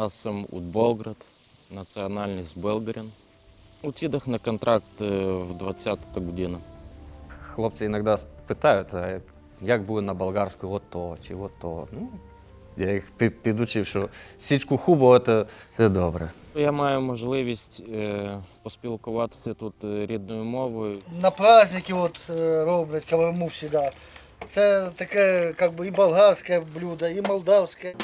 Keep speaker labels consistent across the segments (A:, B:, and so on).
A: аз съм от Болград, національність Белгарин. Отидах на контракт е, в 20-та година.
B: Хлопці іноді питають, а як буде на болгарську от то чи от то. Ну, я їх підучив, що січку хубу це все добре.
A: Я маю можливість е, поспілкуватися тут е, рідною мовою.
C: На праздники от е, роблять каварму завжди. Це таке как би, і болгарське блюдо, і молдавське.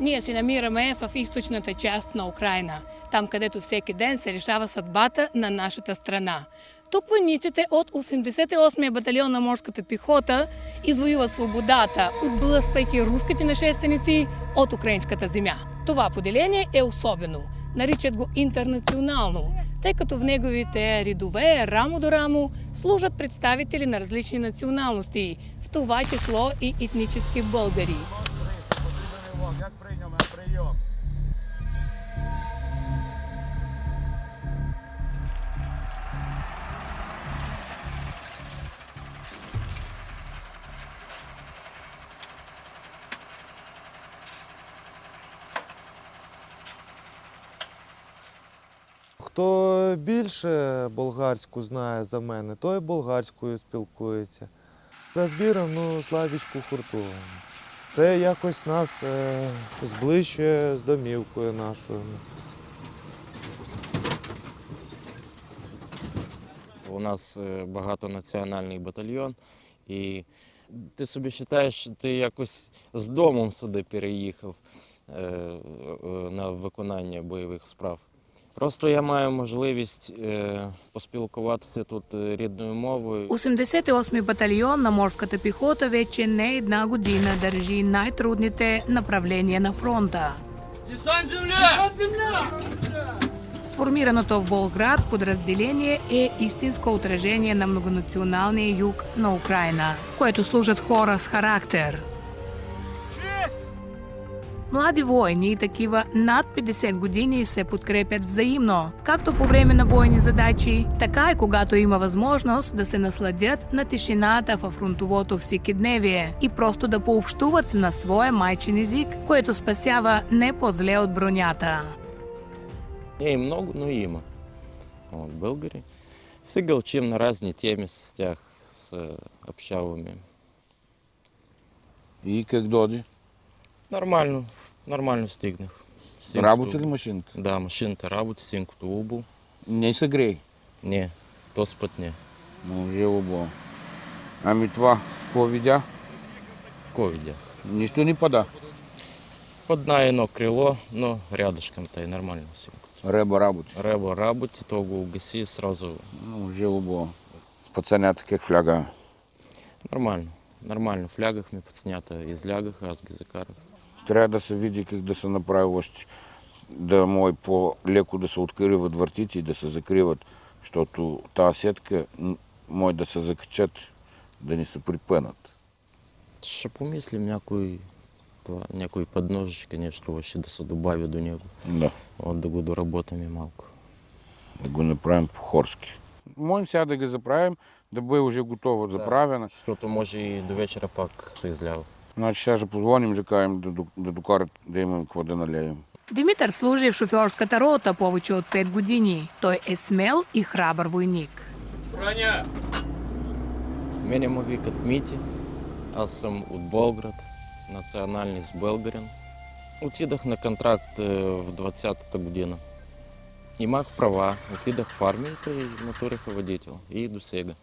D: Ние се намираме в източната част на Украина, там където всеки ден се решава съдбата на нашата страна. Тук войниците от 88-я батальон на морската пехота извоюват свободата, отблъсквайки руските нашественици от украинската земя. Това поделение е особено. Наричат го интернационално, тъй като в неговите редове, рамо до рамо, служат представители на различни националности, в това число и етнически българи.
E: Хто більше болгарську знає за мене, той болгарською спілкується. Розбіром, ну, Славічку Хуртову. Це якось нас е, зближує з домівкою нашою.
A: У нас е, багатонаціональний батальйон, і ти собі вважаєш, що ти якось з домом сюди переїхав е, е, на виконання бойових справ. Просто я маю можливість е, поспілкуватися тут е, рідною мовою.
D: 88-ми батальйон на морската пехота вече не една година държи най-трудните направления на фронта. Сформираното в Болград подразделение е истинско отражение на многонационалния юг на Украина, в което служат хора с характер. Млади воїни и такива над 50 години се подкрепят взаимно, както по време на бойни задачи, така и когато има възможност да се насладят на тишината във фронтовото всекидневие и просто да пообщуват на своя майчин език, което спасява не по-зле от бронята.
A: Не и много, но има. От българи. Сега учим на разни теми с тях, с, общаваме.
F: И как доди?
A: Нормально, нормально стигнах. Синкото-
F: Работа ли машината?
A: Да, машината работи, синкото убо.
F: Не се грей.
A: Не, не.
F: Може лобо. Ами това, какво видя?
A: Кой видях?
F: Нищо ни пада.
A: Подна едно крило, но рядышком то е нормально синкото.
F: Реба работи.
A: Реба работи, то го угаси и сразу
F: Може лобо. Пацанята как фляга.
A: нормально. Нормально флягахме, пацанята излягаха, аз ги закарах.
F: Трябва да се види как да се направи още. Да може по-леко да се откриват въртите и да се закриват. Защото тази сетка м, може да се закачат, да ни се припънат.
A: Ще помислим някой, това, някой подножечка, нещо ще да се добави до него.
F: Да.
A: От да го доработаме малко.
F: Да го направим по-хорски. Можем сега да ги заправим, да бъде уже готово, заправена.
A: Защото може и до вечера пак се излява.
F: Значи сега ще позвоним, ще кажем да, до- да докарат, да имам какво да налеем.
D: Димитър служи в шофьорската рота повече от 5 години. Той е смел и храбър войник.
A: Мене ме викат Міті, аз съм от Болград, національність Белгарин. Отидах на контракт е, в 20-та година. Имах права, отидах в армията и натуриха водител. И до сега.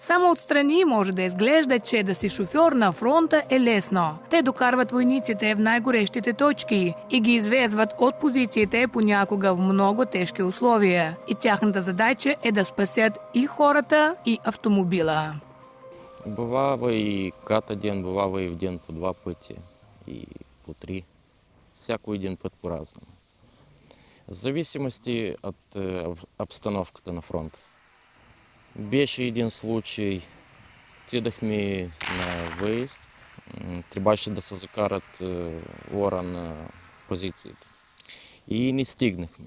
D: Само отстрани може да изглежда, че да си шофьор на фронта е лесно. Те докарват войниците в най-горещите точки и ги извезват от позициите понякога в много тежки условия. И тяхната задача е да спасят и хората, и автомобила.
A: Бувава и ката ден, бувава и в ден по два пъти, и по три. Всяко един път по-разному. В зависимости от е, об- обстановката на фронта. Більше один случай тідахмі на выезд, Трібачі да се закарат э, вора на позиції. І не стігнахме.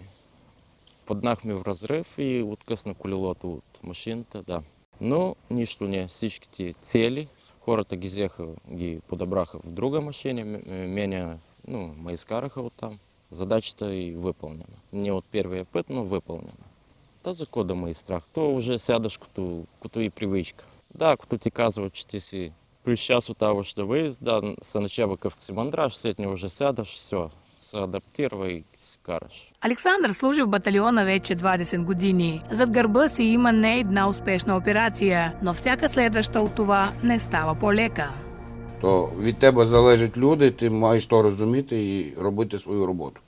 A: Поднахме в разрыв и отказ на кулілоту от машин-то, да. Ну, но ніщо не всички цели, цілі. Хората Гізеха і подобраха в другій машині, э, меня ну, Майскараха вот там. Задача-то и выполнена. Не вот первый опыт, но выполнена. Та за кода ме и страх. То вже сядаш като, като и привичка. Да, като ти казват, че ти си плюс час отаваш да виїзд, да, се начава какъв си мандраж, след него вже сядаш, все, се адаптира и си караш.
D: Александър служи в батальона вече 20 години. Зад гърба си има не една успешна операція, но всяка следваща от това не става по-лека.
F: То від тебе залежать люди, ти маєш то розуміти і робити свою роботу.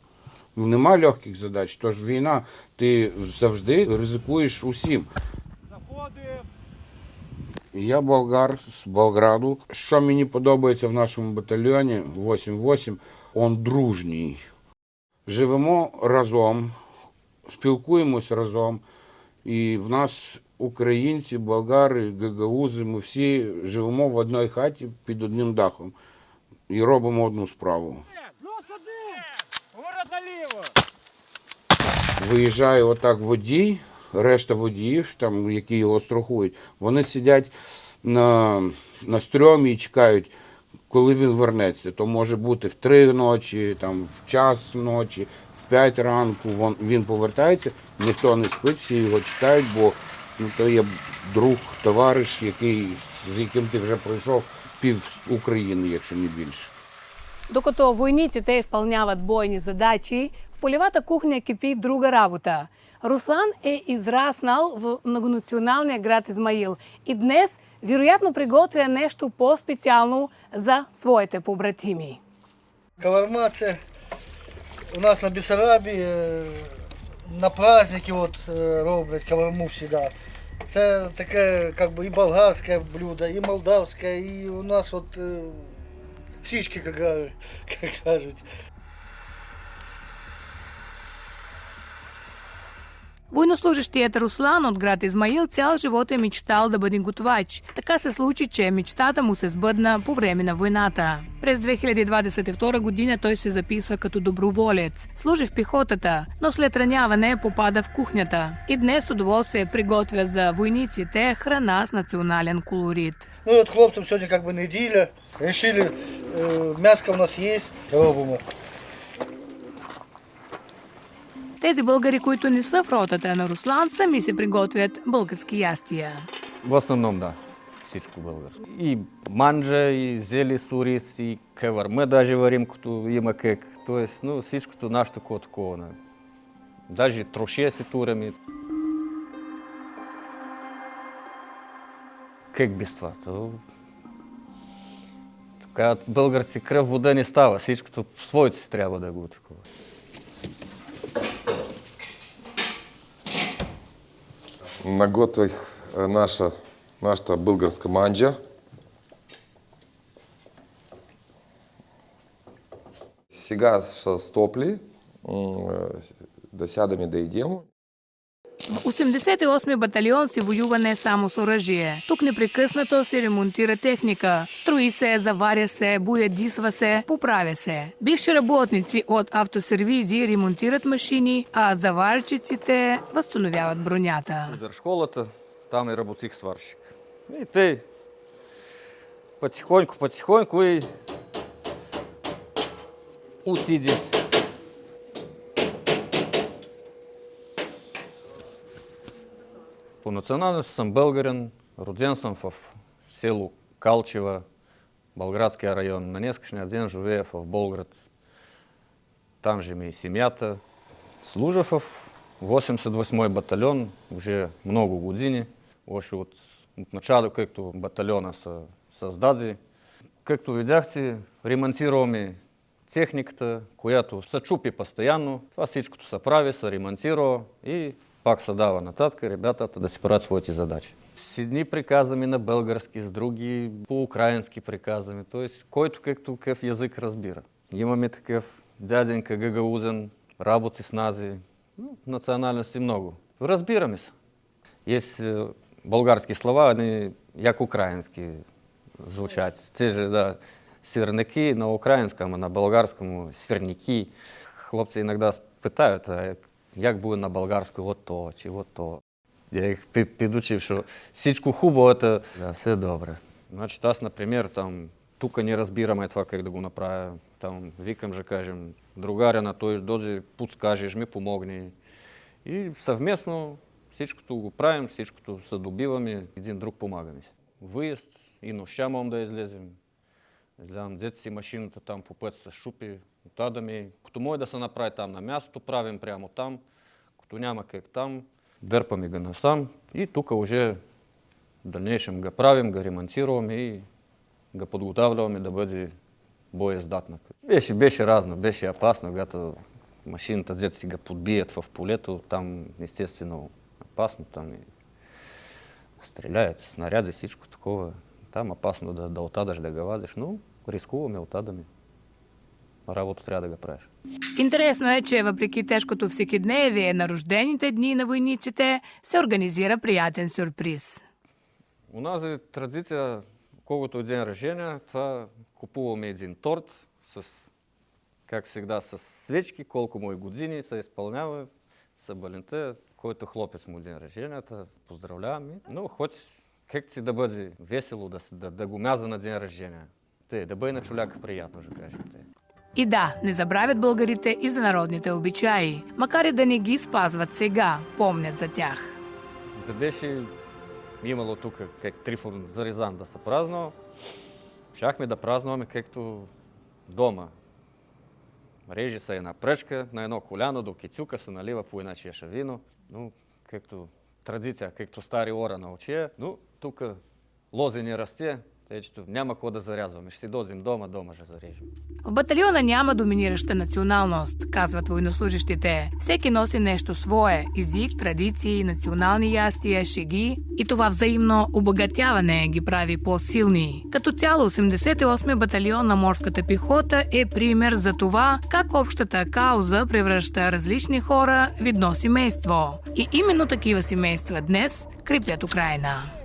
F: Ну, нема легких задач, тож війна, ти завжди ризикуєш усім. Я болгар з Болграду. Що мені подобається в нашому батальйоні 8-8, он дружній. Живемо разом, спілкуємось разом. І в нас українці, болгари, гагаузи, ми всі живемо в одній хаті під одним дахом і робимо одну справу. Виїжджає отак водій, решта водіїв, там, які його страхують, вони сидять на, на стрьомі і чекають, коли він вернеться. То може бути в три ночі, там, в час ночі, в п'ять ранку вон- він повертається, ніхто не спить, всі його чекають, бо ну, то є друг, товариш, який, з яким ти вже пройшов пів України, якщо не більше.
D: Докато войниците те изпълняват бойни задачи, в полевата кухня кипи друга работа. Руслан е израснал в многонационалния град Измаил и днес вероятно приготвя нещо по-специално за своите побратими.
C: Каварма це у нас на Бессарабі е, на праздники от е, роблять каварму всегда. Це таке как бы, і болгарське блюдо, і молдавське, і у нас от всічки, як кажуть-
D: Военнослужащият Руслан от град Измаил цял живот е мечтал да бъде готвач. Така се случи, че мечтата му се сбъдна по време на войната. През 2022 година той се записва като доброволец. Служи в пехотата, но след раняване попада в кухнята. И днес удоволствие приготвя за войниците храна с национален колорит.
C: Ну от хлопцям сьогодні как бы неділя. Решили, е, м'яско в нас є, робимо.
D: Тези българи, които не са в ротата на Руслан, сами се приготвят български ястия.
B: В основном, да. Всичко българско. И манджа, и зели с ориз, и каварма даже варим, като има кек. Тоест, ну, всичкото нашето такова такова. Даже трошия си тураме. Как без това? То... Така, българци кръв вода не става. Всичкото своите си трябва да го такова.
G: Наготвих е, наша, наша болгарська манджа. Сега ще стопли, м, е, да сядаме да идем.
D: В 88-ми батальон се воюва не само с оръжие. Тук непрекъснато се ремонтира техника. Строи се, заваря се, боядисва се, поправя се. Бивши работници от автосервизи ремонтират машини, а заварчиците възстановяват бронята.
B: Удар школата, там и работих сварщик. И те потихоньку, потихоньку и отиди. По националности съм българин, роден съм в село Калчева, Болградския район. На днескашния ден живея в Болград. Там же ми и семьята. Служа в 88-й батальон уже много години. Още от, от начало, както батальона се създаде. Както видяхте, ремонтираме техниката, която се чупи постоянно. Това всичкото се прави, се ремонтира и пак се дава нататък ребятата да си правят своите задачи. С едни приказами на български, с други по-украински приказами. Тоест, който както какъв язик разбира. Имаме такъв дяденка гагаузен, работи с нази, ну, национальности много. Разбираме се. Есть э, болгарские слова, они як украинские звучат. Те же, да, сирники на украинском, а на болгарскому сирники. Хлопці іноді питають, а як буде на болгарську от то чи от то. Я їх пі- підучив, що січку хубо, це да, все добре. Значить, аз, наприклад, там тука не розбираме това как да го направя. Там викам же кажем, другаря на той дози, подскажеш, ми помогни. И съвместно всичкото го правим, всичкото се добиваме, един друг помагаме. Выезд и нощя можем да излезем. Изгледам дете си машината там по път се шупи, отадаме. Като може да се направи там на място, правим прямо там. Като няма как там, дърпаме го насам и тук уже в дальнейшем го правим, го ремонтираме и го подготавливаме да бъде боездатна. Беше, беше разно, беше опасно, когато машината дете си го подбият в полето, там естествено опасно, там и стреляят, снаряди, всичко такова. Там опасно да, да отадаш, да го вадиш, но рискуваме, отадаме. Работа трябва да го правиш.
D: Интересно е, че въпреки тежкото всекидневие на рождените дни на войниците, се организира приятен сюрприз.
B: У нас е традиция, колкото е ден рождения, това купуваме един торт с, как всегда, с свечки, колко му е години, се изпълнява събалента, който хлопец му е ден рожденията, поздравляваме. Но хоть как си да бъде весело, да, да, да го мяза на ден рождения. Те, да бъде на чуляка приятно, ще кажем.
D: И да, не забравят българите и за народните обичаи, макар и да не ги спазват сега, помнят за тях.
B: Да беше имало тук как Трифон Зарезан да се празнува, щяхме да празнуваме както дома. Реже се една пръчка, на едно коляно до кицюка се налива по една чеша вино. Ну, както традиция, както стари ора научия. Но тук лози не расте, че няма какво да зарязваме. Ще си дозим дома, дома ще зарежем.
D: В батальона няма доминираща националност, казват военнослужащите. Всеки носи нещо свое – език, традиции, национални ястия, шеги. И това взаимно обогатяване ги прави по-силни. Като цяло 88 батальон на морската пехота е пример за това как общата кауза превръща различни хора в едно семейство. И именно такива семейства днес крепят Украина.